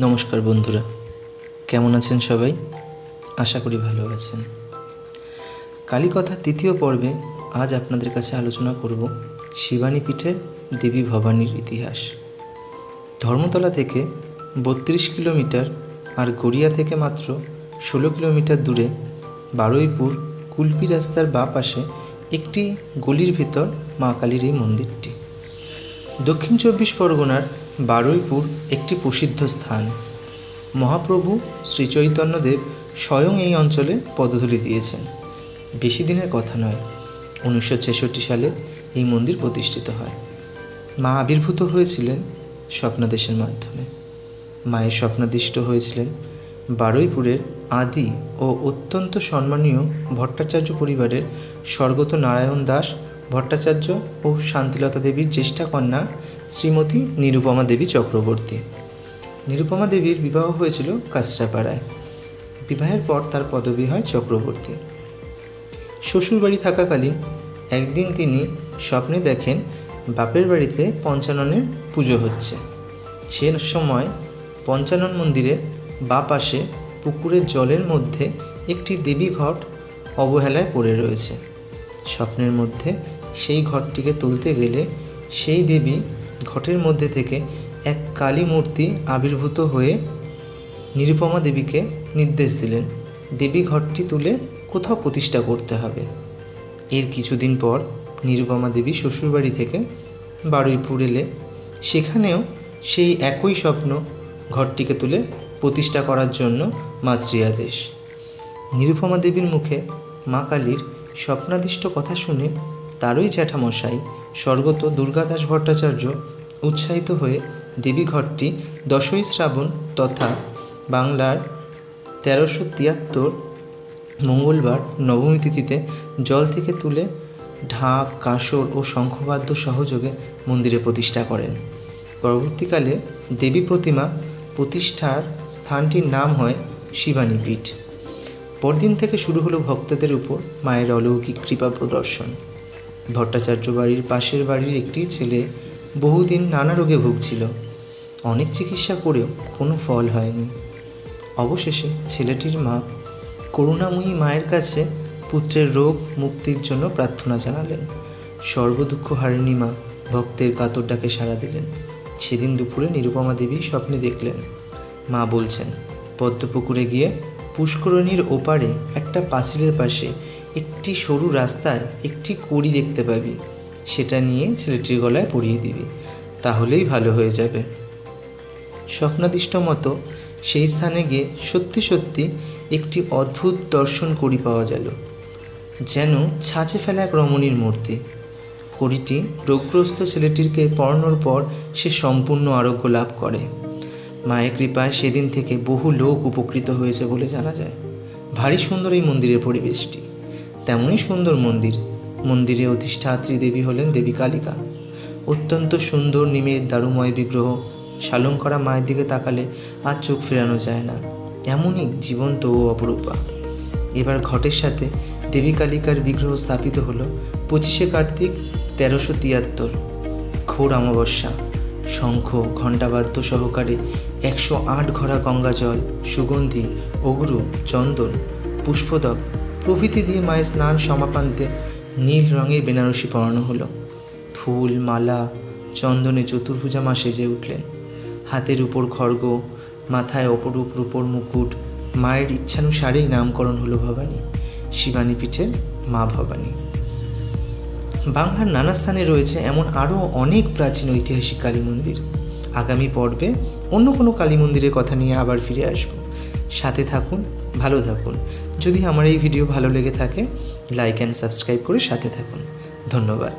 নমস্কার বন্ধুরা। কেমন আছেন সবাই? আশা করি ভালো আছেন। কালীকথা তৃতীয় পর্বে আজ আপনাদের কাছে আলোচনা করব শিবানী পীঠের দেবী ভবানীর ইতিহাস। ধর্মতলা থেকে বত্রিশ কিলোমিটার আর গড়িয়া থেকে মাত্র ষোলো কিলোমিটার দূরে বারুইপুর কুলপি রাস্তার বাঁ পাশে একটি গলির ভিতর মা কালীর এই মন্দিরটি। দক্ষিণ চব্বিশ পরগনার বারুইপুর একটি প্রসিদ্ধ স্থান। মহাপ্রভু শ্রীচৈতন্যদেব স্বয়ং এই অঞ্চলে পদধূলি দিয়েছেন। বেশি দিনের কথা নয়, উনিশশো ছেষট্টি সালে এই মন্দির প্রতিষ্ঠিত হয়। মা আবির্ভূত হয়েছিলেন স্বপ্নাদেশের মাধ্যমে। মায়ের স্বপ্নাদিষ্ট হয়েছিলেন বারুইপুরের আদি ও অত্যন্ত সম্মানীয় ভট্টাচার্য পরিবারের স্বর্গত নারায়ণ দাস ভট্টাচার্য ও শান্তিলতা দেবীর জ্যেষ্ঠা কন্যা শ্রীমতী নিরুপমা দেবী চক্রবর্তী। নিরুপমা দেবীর বিবাহ হয়েছিল কাছড়াপাড়ায় বিবাহের পর তার পদবী হয় চক্রবর্তী। শ্বশুরবাড়ি থাকাকালীন একদিন তিনি স্বপ্নে দেখেন বাপের বাড়িতে পঞ্চাননের পুজো হচ্ছে। সে সময় পঞ্চানন মন্দিরে বা পাশে পুকুরের জলের মধ্যে একটি দেবী ঘট অবহেলায় পড়ে রয়েছে। স্বপ্নের মধ্যে, সেই ঘরটিকে তুলতে গেলে সেই দেবী ঘটের মধ্যে থেকে এক কালী মূর্তি আবির্ভূত হয়ে নিরুপমা দেবীকে নির্দেশ দিলেন, দেবী ঘরটি তুলে কোথাও প্রতিষ্ঠা করতে হবে। এর কিছুদিন পর নিরুপমা দেবী শ্বশুরবাড়ি থেকে বারুইপুর এলে। সেখানেও সেই একই স্বপ্ন ঘরটিকে তুলে প্রতিষ্ঠা করার জন্য মাতৃ আদেশ। নিরুপমা দেবীর মুখে মা কালীর স্বপ্নাদিষ্ট কথা শুনে তারই জ্যাঠামশাই, স্বর্গত দুর্গাদাস ভট্টাচার্য উৎসাহিত হয়ে দেবী ঘরটি দশই শ্রাবণ তথা বাংলার তেরোশো তিয়াত্তর মঙ্গলবার নবমী তিথিতে জল থেকে তুলে ঢাক, কাঁসর ও শঙ্খবাদ্য সহযোগে মন্দিরে প্রতিষ্ঠা করেন। পরবর্তীকালে দেবী প্রতিমা প্রতিষ্ঠার স্থানটির নাম হয় শিবানী পীঠ পরদিন থেকে শুরু হলো ভক্তদের উপর মায়ের অলৌকিক কৃপা প্রদর্শন। ভট্টাচার্য বাড়ির পাশের বাড়ির একটি ছেলে বহুদিন নানা রোগে ভুগছিল। অনেক চিকিৎসা করেও কোনো ফল হয়নি। অবশেষে ছেলেটির মা করুণাময়ী মায়ের কাছে পুত্রের রোগ মুক্তির জন্য প্রার্থনা জানালেন। সর্বদুঃখ হারিণী মা ভক্তের কাতর ডাকে সাড়া দিলেন। সেদিন দুপুরে নিরুপমা দেবী স্বপ্নে দেখলেন। মা বলছেন, পদ্মপুকুরে গিয়ে পুষ্করণীর ওপারে একটা পাঁচিলের পাশে একটি সরু রাস্তায় একটি কড়ি দেখতে পাবি। সেটা নিয়ে ছেলেটির গলায় পরিয়ে দিবি। তাহলেই ভালো হয়ে যাবে। স্বপ্নাদিষ্ট মতো সেই স্থানে গিয়ে সত্যি সত্যি একটি অদ্ভুত দর্শন করি পাওয়া গেল। যেন ছাঁচে ফেলা এক রমণীর মূর্তি। কড়িটি রোগগ্রস্ত ছেলেটিরকে পড়ানোর পর সে সম্পূর্ণ আরোগ্য লাভ করে। মায়ের কৃপায় সেদিন থেকে বহু লোক উপকৃত হয়েছে বলে জানা যায়। ভারী সুন্দর এই মন্দিরের পরিবেশটি। তেমনই সুন্দর মন্দির। মন্দিরে অধিষ্ঠাত্রী দেবী হলেন দেবী কালিকা। অত্যন্ত সুন্দর নিমের দারুময় বিগ্রহ। শালং করা মায়ের দিকে তাকালে আর চোখ ফেরানো যায় না। এমনই জীবন্ত ও অপরূপা। এবার ঘটের সাথে দেবী কালিকার বিগ্রহ স্থাপিত হলো পঁচিশে কার্তিক তেরোশো তিয়াত্তর। ঘোর অমাবস্যা। শঙ্খ, ঘণ্টাবাদ্য সহকারে একশো আট ঘোড়া গঙ্গা জল সুগন্ধি, অগ্রু, চন্দন, পুষ্পদক প্রভৃতি দিয়ে মায়ের স্নান সমাপান্তে নীল রঙের বেনারসি পরানো হলো। ফুল, মালা, চন্দনে চতুর্ভুজা মা সেজে উঠলেন। হাতের উপর খড়গ, মাথায় অপরূপ রূপর মুকুট, মায়ের ইচ্ছানুসারেই নামকরণ হলো ভবানী। শিবানী পিঠে মা ভবানী। বাংলার নানা স্থানে রয়েছে এমন আরও অনেক প্রাচীন ঐতিহাসিক কালী মন্দির। আগামী পর্বে অন্য কোনো কালী মন্দিরের কথা নিয়ে আবার ফিরে আসব। সাথে থাকুন, ভালো থাকুন। যদি আমার এই ভিডিও ভালো লেগে থাকে লাইক অ্যান্ড সাবস্ক্রাইব করে সাথে থাকুন। ধন্যবাদ।